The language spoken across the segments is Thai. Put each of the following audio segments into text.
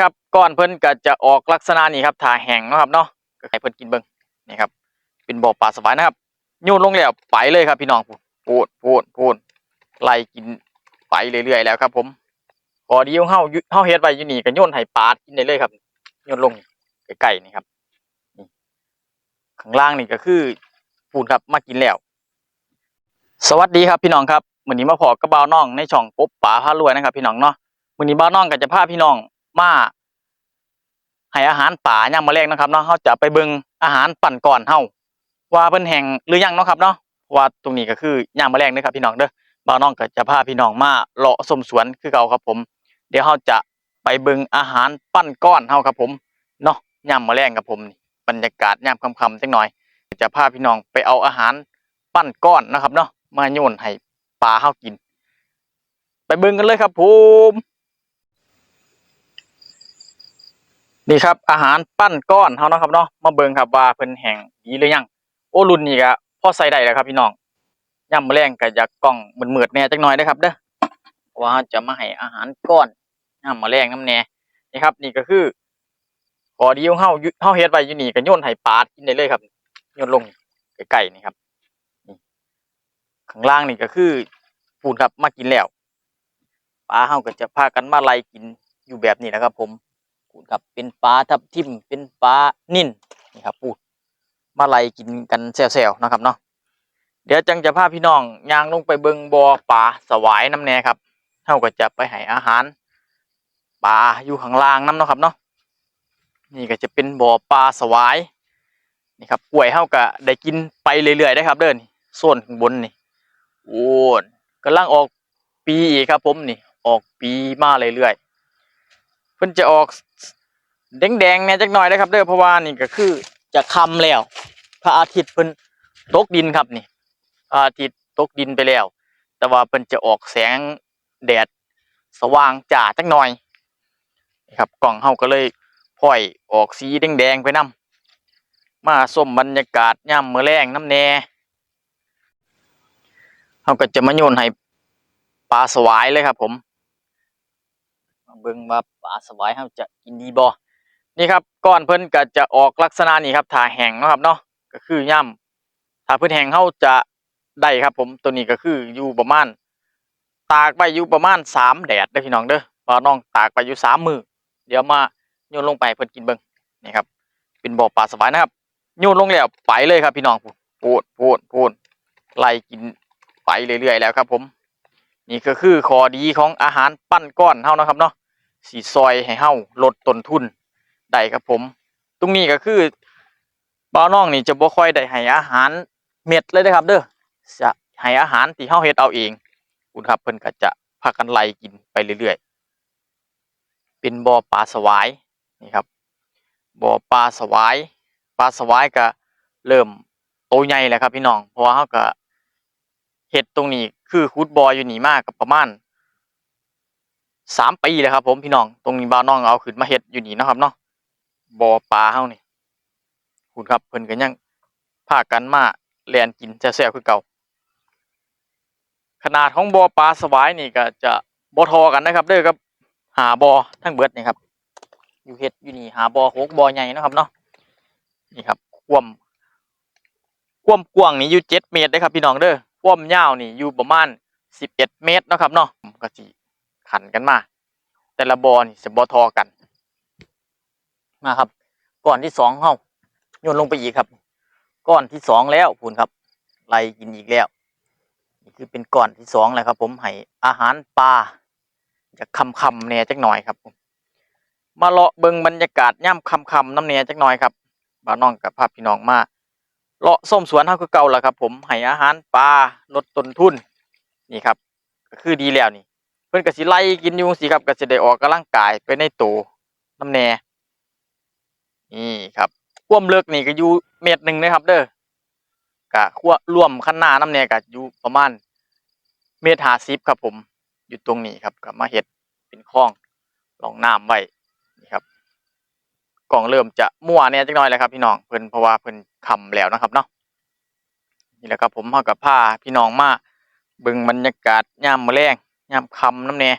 ครับก้อนเพิ่นก็จะออกลักษณะนี้ครับถ้าแห้งนะครับเนาะก็ให้เพิ่นกินเบิ่งนี่ครับ เป็นบ่อปลาสวายนะครับโยนลงแล้วไปเลยครับพี่น้องพูดพูดพูดไล่กินไปเรื่อยๆแล้วครับ ผมพอดีของเฮาเฮาเฮ็ดไว้อยู่นี่ก็โยนให้ปลากินได้เลยครับโยนลงใกล้ๆนี่ครับข้างล่างนี่ก็คือปูนครับมากินแล้ว สวัสดีครับพี่น้องครับมื้อนี้มาพอกับบ่าน้องในช่องกบป่าพารวยนะครับ พี่น้องเนาะมื้อนี้บ่าน้องก็จะพาพี่น้อง มาให้อาหารป่าย่ามมื้อแรกนะครับเนาะเฮาจะไปเบิงอาหารปั่นก่อนเฮาว่าเพิ่นแห้งหรือยังเนาะครับเนาะว่าตรงนี้ก็คือย่ามมื้อแรกเด้อครับพี่น้องเด้อบ่าวน้องก็จะพาพี่น้องมาเลาะชมสวนคือเก่าครับผม เดี๋ยวเฮาจะไปเบิงอาหารปั้นก้อนเฮาครับผมเนาะย่ามมื้อแรงครับผมบรรยากาศย่ามค่ำๆจักหน่อย จะพาพี่น้องไปเอาอาหารปั้นก้อนนะครับเนาะมาโยนให้ปลาเฮากิน ไปเบิงกันเลยครับผม นี่ครับอาหารปั้นก้อนเฮาเนาะครับเนาะมาเบิ่งครับว่าเพิ่นแห้งดีหรือยังโอ้รุ่นนี้ก็พอใส่ได้แล้วครับพี่น้องยามมื้อแรงก็จะกล้องมืดๆแหน่จักหน่อยเด้อครับเด้อว่าจะมาให้อาหารก้อนยามมื้อแรงน้ำแน่นี่ครับ นี่ก็คือขอดีของเฮาเฮาเฮ็ดไว้อยู่นี่ก็โยนให้ปลากินได้เลยครับโยนลงใกล้ๆนี่ครับข้างล่างนี่ก็คือปูนครับมากินแล้วปลาเฮาก็จะพากันมาไล่กินอยู่แบบนี้นะครับ ผม ปูนครับ เป็นปลาทับทิม เป็นปลานิ่นนี่ครับปูมาไล่กินกันแซวๆนะครับเนาะเดี๋ยวจังจะพาพี่น้องย่างลงไปเบิงบ่อปลาสวายน้ำแน่ครับเฮาก็จะไปให้อาหารปลาอยู่ข้างล่างน้ำเนาะครับเนาะนี่ก็จะเป็นบ่อปลาสวายนี่ครับกล้วยเฮาก็ได้กินไปเรื่อยๆได้ครับเด้อนี่โซนข้างบนนี่โอ้นกำลังออกปีอีกครับผมนี่ ออกปีมาเรื่อยๆ เพิ่นจะออกแดงๆเนี่ยจักหน่อยนะครับเด้อเพราะว่านี่ก็คือจะค่ำแล้ว พระอาทิตย์เพิ่นตกดินครับนี่พระอาทิตย์ตกดินไปแล้ว แต่ว่าเพิ่นจะออกแสงแดดสว่างจ้าจักหน่อยนะครับกล่องเฮาก็เลยพ่อยออกสีแดงๆไปนํมาส้มบรรยากาศย่ำมื้อแรงน้ำแน่เขาก็จะมาโยนให้ปลาสวายเลยครับผม เบิ่งว่าปลาสวายเขาจะกินดีบ่นี่ครับก้อนเพิ่นก็จะออกลักษณะนี้ครับถ้าแห้งเนาะครับเนาะก็คือย่ำถ้าเพิ่นแห้งเขาจะได้ครับผมตัวนี้ก็คืออยู่ประมาณ ตากไปอยู่ประมาณสามแดดเด้อพี่น้องเด้อว่าน้องตากไปอยู่สามมือเดี๋ยวมาโยนลงไปเพิ่นกินเบิ่งนี่ครับ เป็นบ่อปลาสวายนะครับโยนลงแล้วไปเลยครับพี่น้องพูดพูดพูดไล่กินไปเรื่อยๆแล้วครับผม นี่ก็คือข้อดีของอาหารปั้นก้อนเฮานะครับเนาะ สีซอยให้เฮาลดต้นทุนได้ครับผม ตรงนี้ก็คือบ้าน้องนี่จะบ่ค่อยได้ให้อาหารเม็ดเลยนะครับ เด้อจะให้อาหารที่เฮาเฮ็ดเอาเองคุณครับเพิ่นก็จะพากันไล่กินไปเรื่อยๆ เป็นบ่อปลาสวายนี่ครับบ่อปลาสวายปลาสวายก็เริ่มโตใหญ่แล้วครับพี่น้องเพราะว่าเขาก็เห็ดตรงนี้คือคูดบอยอยู่นี่มากกับประมาณ สามปีแล้วครับ ผมพี่น้องตรงนี้บ้าวน้องเอาขึ้นมาเห็ดอยู่นี่นะครับเนาะบ่อปลาเฮานี่คุณครับเพิ่นก็ยังพากันมาแลนกินแซ่บๆคือเก่า ขนาดของบ่อปลาสวายนี่ก็จะบ่ทอกันนะครับ เด้อครับหาบ่อทั้งเบิดนี่ครับอยู่เห็ดอยู่นี่หาบ่อหกบ่อใหญ่นะครับเนาะนี่ครับควมควมกว้างนี่อยู่เจ็ดเมตรเด้ครับพี่น้องเด้อควมยาวนี่อยู่ประมาณสิบเอ็ดเมตรนะครับเนาะก็สิ ขันกันมา แต่ละบอนี่จะบอทอกันมาครับ ก้อนที่สองเฮาโยนลงไปอีกครับ ก้อนที่สองแล้วพูนครับไล่กินอีกแล้วนี่คือเป็นก้อนที่สองแล้วครับ ผมให้อาหารปลาจะคำคำๆแหน่จักหน่อยครับผมมาเลาะเบิงบรรยากาศย่ำคำคำน้ำแหน่ยจักหน่อยครับบ่าวน้องกับพาพพี่น้องมาเลาะส้มสวนเฮาคือเก่าแล้วครับ ผมให้อาหารปลาลดต้นทุนนี่ครับ ก็คือดีแล้วนี่ พิ่นก็สิไล่กินอยู่สิครับก็สิได้ออกกำลังกายไปในโตน้ำแน่นี่ครับควมเลิกนี่ก็อยู่เมตรหนึ่งนะครับ เด้อกะขั้วรวมคันหน้าน้ำแน่ก็อยู่ประมาณเมตรห้าสิบครับผม อยู่ตรงนี้ครับก็มาเฮ็ดเป็นคลองรองน้ำไว้นี่ครับกล่องเริ่มจะมั่วเนี่ยจักหน่อยแล้วครับ พี่น้องเพิ่นเพราะว่าเพิ่นคำแล้วนะครับเนาะนี่แหละครับผมเฮากับพาพี่น้องมาเบิ่งบรรยากาศยามมื้อแลง ยามคำน้ำแน่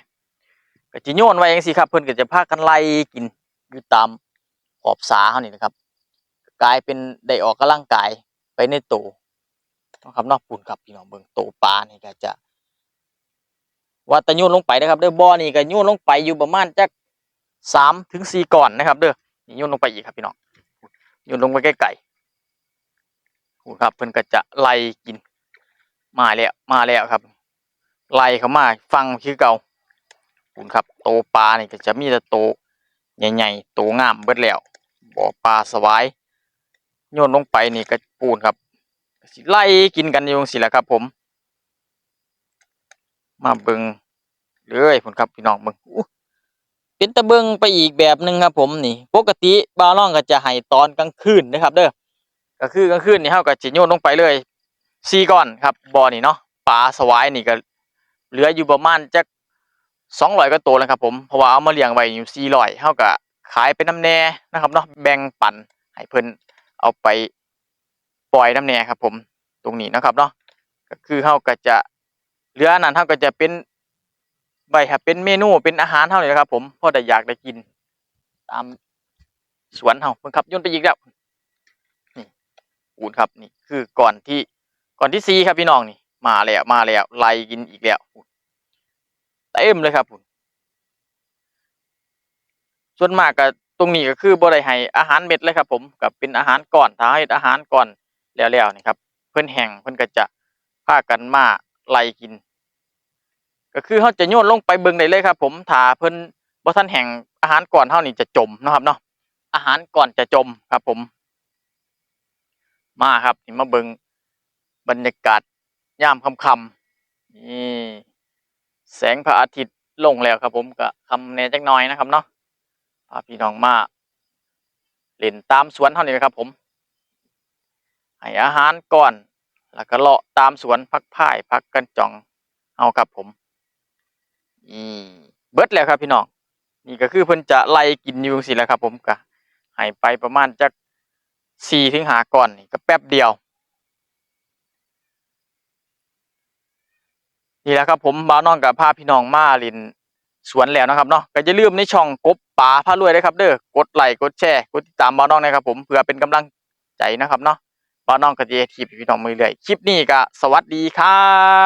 ก็สิโยนไว้จังซี่ครับเพิ่อนก็จะพากันไล่กินอยู่ตามขอบสาเฮานี่นะครับ กลายเป็นได้ออกกำลังกายไปในโตเนะครับนาะปุ่นครับพี่น้องเบิ่งโตปลานี่ก็จะว่าต่โยนลงไปนะครับเด้อบ่อนี่ก็โยนลงไปอยู่ประมาณจักสามถึงสี่ก่อนนะครับ เด้อโยนลงไปอีกครับพี่น้องโยนลงไปใกล้ๆครับเพิ่อนก็จะไล่กินมาแล้วมาแล้วครับ ไล่เขามาฟังคือเก่าพูดครับโตปลานี่ก็จะมีแต่โตใหญ่ๆโตงามเบิดแล้วบ่อปลาสวายโยนลงไปนี่ก็ปูนครับสิไล่กินกันอยู่จังซี่แหละครับ ผม มาเบิงเลยพุ่นครับพี่น้องเบิงอู้เป็นตะเบิงไปอีกแบบหนึ่งครับ ผมนี่ ปกติบาวน้องก็จะให้ตอนกลางคืนนะครับ เด้อก็คือกลางคืนนี่เฮาก็สิโยนลงไปเลยสี่ก้อนครับบ่อนี่เนาะปลาสวายนี่ก็ เหลืออยู่ประมาณจักสองร้อยกว่าตัวแล้วครับผมเพราะว่าเอามาเลี้ยงไว้อยู่สี่ร้อยเฮาก็ขายเป็นน้ำแน่นะครับเนาะแบ่งปันให้เพิ่นเอาไปปล่อยน้ำแน่ครับผมตรงนี้นะครับเนาะก็คือเฮาก็จะเหลือนั้นเท่าก็จะเป็นใบครับเป็นเมนูเป็นอาหารเท่านี้นะครับผมพอได้อยากได้กิน ตามสวนเฮาเพิ่นครับย่นไปอีกแล้วนี่อูดครับนี่คือก่อนที่ก่อนที่ซีครับพี่น้องนี่ มาแล้วมาแล้วไล่กินอีกแล้วเต็มเลยครับผมส่วนมากก็ตรงนี้ก็คือบ่ได้ให้อาหารเม็ดเลยครับผมกับเป็นอาหารก่อนถ้าให้อาหารก่อนแล้วๆนี่ครับ เพิ่นแห้งเพิ่นก็จะพากันมาไล่กิน ก็คือเขาจะโยนลงไปเบิ่งได้เลยครับ ผมถ้าเพิ่นบ่ทันแห้งอาหารก่อนเฮานี่จะจมนะครับเนาะอาหารก่อนจะจมครับผม มาครับนี่มาเบิ่งบรรยากาศ ยามค่ำนี่แสงพระอาทิตย์ลงแล้วครับผมก็คำแน่จักน่อยนะครับเนาะพาพี่น้องมาเล่นตามสวนเท่านี้นะครับ ผมให้อาหารก่อน แล้วก็เลาะตามสวนพักพ่ายพักกันจองเอาครับผมอีเบิดแล้วครับพี่น้องนี่ก็คือเพิ่นจะไล่กินอยู่จังซี่แหละครับ ผมก็ให้ไปประมาณจักสี่ถึงหาก่อนนี่ก็แป๊บเดียว นี่แหละครับผมบ้าน้องกับพาพี่น้องมาลินสวนแล้วนะครับเนาะก็อย่าลืมในช่องกบป่าพารวยด้ครับ เด้อกดไลค์กดแชร์กดติดตามบ้าน้องนะครับ ผมเพื่อเป็นกำลังใจนะครับเนาะบ้าน้องก็จะเฮ็ดคลิปให้พี่น้องมือเรื่อยคลิปนี้ก็สวัสดีครับ